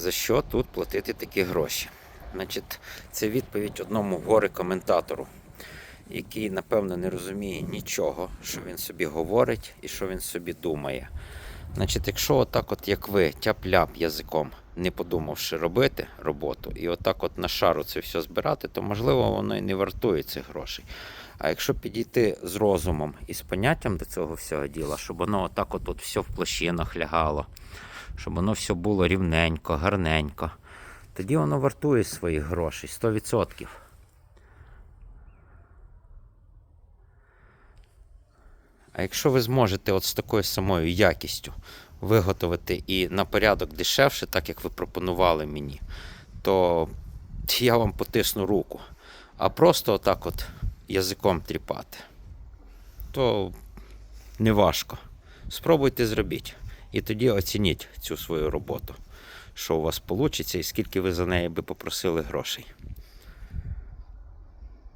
За що тут платити такі гроші? Значить, це відповідь одному горе коментатору, який, напевно, не розуміє нічого, що він собі говорить і що він собі думає. Значить, якщо отак, от як ви, тяп-ляп язиком, не подумавши робити роботу, і отак от на шару це все збирати, то можливо воно і не вартує цих грошей. А якщо підійти з розумом і з поняттям до цього всього діла, щоб воно отак от, от все в площинах лягало, щоб воно все було рівненько, гарненько, тоді воно вартує своїх грошей 100%. А якщо ви зможете от з такою самою якістю виготовити і на порядок дешевше, так як ви пропонували мені, то я вам потисну руку. А просто отак от язиком тріпати, то не важко. Спробуйте зробіть. І тоді оцініть цю свою роботу, що у вас вийде і скільки ви за неї би попросили грошей.